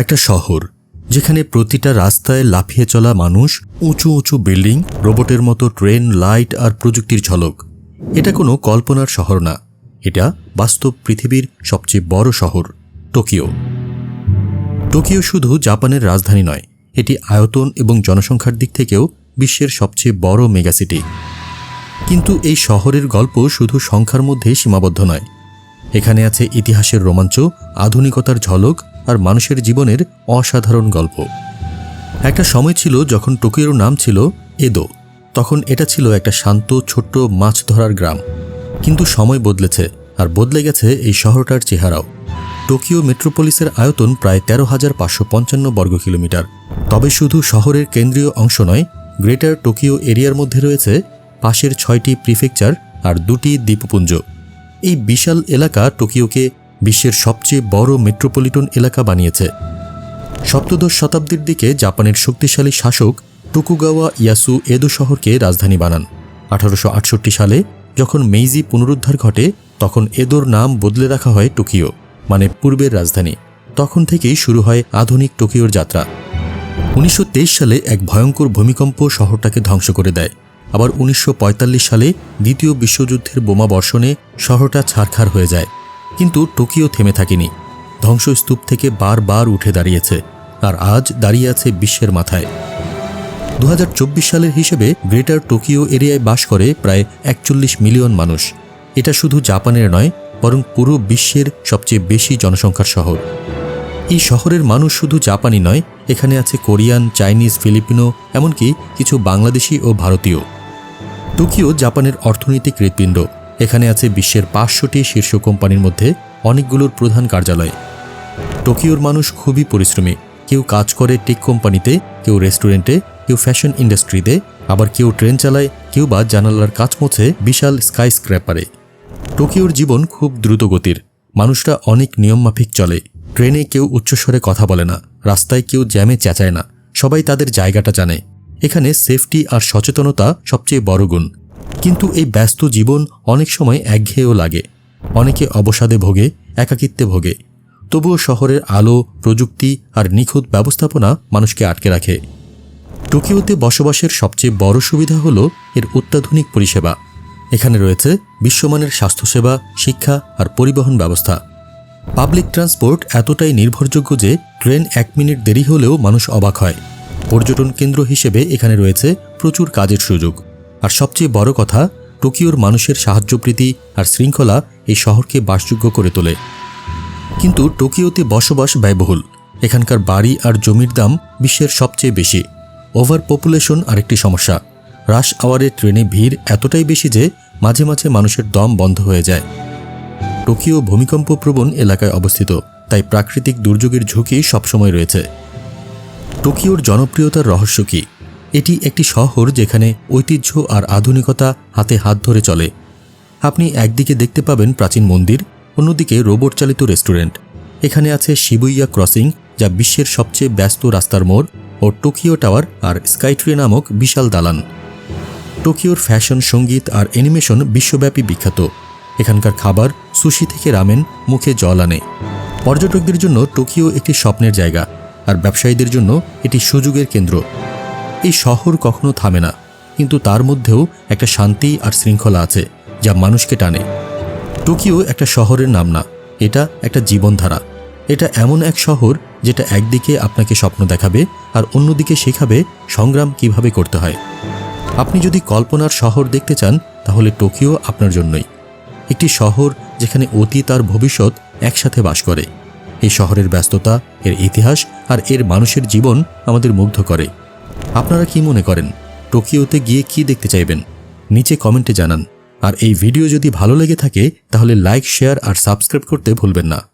একটা শহর, যেখানে প্রতিটা রাস্তায় লাফিয়ে চলা মানুষ, উঁচু উঁচু বিল্ডিং, রোবটের মতো ট্রেন, লাইট আর প্রযুক্তির ঝলক। এটা কোনো কল্পনার শহর না। এটা বাস্তব পৃথিবীর সবচেয়ে বড় শহর, টোকিও। টোকিও শুধু জাপানের রাজধানী নয়, এটি আয়তন এবং জনসংখ্যার দিক থেকেও বিশ্বের সবচেয়ে বড় মেগাসিটি। কিন্তু এই শহরের গল্প শুধু সংখ্যার মধ্যে সীমাবদ্ধ নয়। এখানে আছে ইতিহাসের রোমাঞ্চ, আধুনিকতার ঝলক আর মানুষের জীবনের অসাধারণ গল্প। একটা সময় ছিল যখন টোকিওর নাম ছিল এদো। তখন এটা ছিল একটা শান্ত, ছোট্ট মাছ ধরার গ্রাম। কিন্তু সময় বদলেছে আর বদলে গেছে এই শহরটার চেহারাও। টোকিও মেট্রোপলিসের আয়তন প্রায় তেরো হাজার পাঁচশো পঞ্চান্ন বর্গ কিলোমিটার। তবে শুধু শহরের কেন্দ্রীয় অংশ নয়, গ্রেটার টোকিও এরিয়ার মধ্যে রয়েছে পাশের ছয়টি প্রিফেকচার আর দুটি দ্বীপপুঞ্জ। এই বিশাল এলাকা টোকিওকে বিশ্বের সবচেয়ে বড় মেট্রোপলিটন এলাকা বানিয়েছে। সপ্তদশ শতাব্দীর দিকে জাপানের শক্তিশালী শাসক টুকুগাওয়া ইয়াসু এদো শহরকে রাজধানী বানান। আঠারোশো আটষট্টি সালে যখন মেইজি পুনরুদ্ধার ঘটে, তখন এদোর নাম বদলে রাখা হয় টোকিও মানে পূর্বের রাজধানী। তখন থেকেই শুরু হয় আধুনিক টোকিওর যাত্রা। উনিশশো তেইশ সালে এক ভয়ঙ্কর ভূমিকম্প শহরটাকে ধ্বংস করে দেয়। আবার উনিশশো পঁয়তাল্লিশ সালে দ্বিতীয় বিশ্বযুদ্ধের বোমা বর্ষণে শহরটা ছারখার হয়ে যায়। কিন্তু টোকিও থেমে থাকেনি। ধ্বংসস্তূপ থেকে বারবার উঠে দাঁড়িয়েছে, আর আজ দাঁড়িয়ে আছে বিশ্বের মাথায়। দু হাজার চব্বিশ সালের হিসেবে গ্রেটার টোকিও এরিয়ায় বাস করে প্রায় একচল্লিশ মিলিয়ন মানুষ। এটা শুধু জাপানের নয়, বরং পুরো বিশ্বের সবচেয়ে বেশি জনসংখ্যার শহর। এই শহরের মানুষ শুধু জাপানি নয়, এখানে আছে কোরিয়ান, চাইনিজ, ফিলিপিনো, এমনকি কিছু বাংলাদেশি ও ভারতীয়। টোকিও জাপানের অর্থনৈতিক হৃৎপিণ্ড। এখানে আছে বিশ্বের পাঁচশোটি শীর্ষ কোম্পানির মধ্যে অনেকগুলোর প্রধান কার্যালয়। টোকিওর মানুষ খুবই পরিশ্রমী। কেউ কাজ করে টেক কোম্পানিতে, কেউ রেস্টুরেন্টে, কেউ ফ্যাশন ইন্ডাস্ট্রিতে, আবার কেউ ট্রেন চালায়, কেউ বা জানালার কাজ মোছে বিশাল স্কাই স্ক্র্যাপারে টোকিওর জীবন খুব দ্রুতগতির। মানুষরা অনেক নিয়মমাফিক চলে। ট্রেনে কেউ উচ্চস্বরে কথা বলে না। রাস্তায় কেউ জ্যামে চেঁচায় না। সবাই তাদের জায়গাটা জানে। এখানে সেফটি আর সচেতনতা সবচেয়ে বড় গুণ। কিন্তু এই ব্যস্ত জীবন অনেক সময় একঘেয়েও লাগে। অনেকে অবসাদে ভোগে, একাকিত্বে ভোগে। তবুও শহরের আলো, প্রযুক্তি আর নিখুঁত ব্যবস্থাপনা মানুষকে আটকে রাখে। টোকিওতে বসবাসের সবচেয়ে বড় সুবিধা হল এর অত্যাধুনিক পরিষেবা। এখানে রয়েছে বিশ্বমানের স্বাস্থ্যসেবা, শিক্ষা আর পরিবহন ব্যবস্থা। পাবলিক ট্রান্সপোর্ট এতটাই নির্ভরযোগ্য যে ট্রেন এক মিনিট দেরি হলেও মানুষ অবাক হয়। পর্যটন কেন্দ্র হিসেবে এখানে রয়েছে প্রচুর কাজের সুযোগ। আর সবচেয়ে বড় কথা, টোকিওর মানুষের সাহায্যপ্রীতি আর শৃঙ্খলা এই শহরকে বাসযোগ্য করে তোলে। কিন্তু টোকিওতে বসবাস ব্যয়বহুল। এখানকার বাড়ি আর জমির দাম বিশ্বের সবচেয়ে বেশি। ওভার পপুলেশন আরেকটি সমস্যা। রাশ আওয়ারে ট্রেনে ভিড় এতটাই বেশি যে মাঝে মাঝে মানুষের দম বন্ধ হয়ে যায়। টোকিও ভূমিকম্প প্রবণ এলাকায় অবস্থিত, তাই প্রাকৃতিক দুর্যোগের ঝুঁকি সবসময় রয়েছে। টোকিওর জনপ্রিয়তার রহস্য কী? এটি একটি শহর যেখানে ঐতিহ্য আর আধুনিকতা হাতে হাত ধরে চলে। আপনি একদিকে দেখতে পাবেন প্রাচীন মন্দির, অন্যদিকে রোবট চালিত রেস্টুরেন্ট। এখানে আছে শিবুইয়া ক্রসিং, যা বিশ্বের সবচেয়ে ব্যস্ত রাস্তার মোড়, ও টোকিও টাওয়ার আর স্কাইট্রি নামক বিশাল দালান। টোকিওর ফ্যাশন, সংগীত আর অ্যানিমেশন বিশ্বব্যাপী বিখ্যাত। এখানকার খাবার, সুশি থেকে রামেন, মুখে জল আনে। পর্যটকদের জন্য টোকিও একটি স্বপ্নের জায়গা, আর ব্যবসায়ীদের জন্য এটি সুযোগের কেন্দ্র। এই শহর কখনো থামে না, কিন্তু তার মধ্যেও একটা শান্তি আর শৃঙ্খলা আছে যা মানুষকে টানে। টোকিও একটা শহরের নাম না, এটা একটা জীবনধারা। এটা এমন এক শহর যেটা একদিকে আপনাকে স্বপ্ন দেখাবে আর অন্যদিকে শেখাবে সংগ্রাম কীভাবে করতে হয়। আপনি যদি কল্পনার শহর দেখতে চান, তাহলে টোকিও আপনার জন্যই। একটি শহর যেখানে অতীত আর ভবিষ্যৎ একসাথে বাস করে। এই শহরের ব্যস্ততা, এর ইতিহাস আর এর মানুষের জীবন আমাদের মুগ্ধ করে। আপনারা কি মনে করেন, টোকিওতে গিয়ে কি দেখতে চাইবেন? নিচে কমেন্টে জানান। আর এই ভিডিও যদি ভালো লেগে থাকে, তাহলে লাইক, শেয়ার আর সাবস্ক্রাইব করতে ভুলবেন না।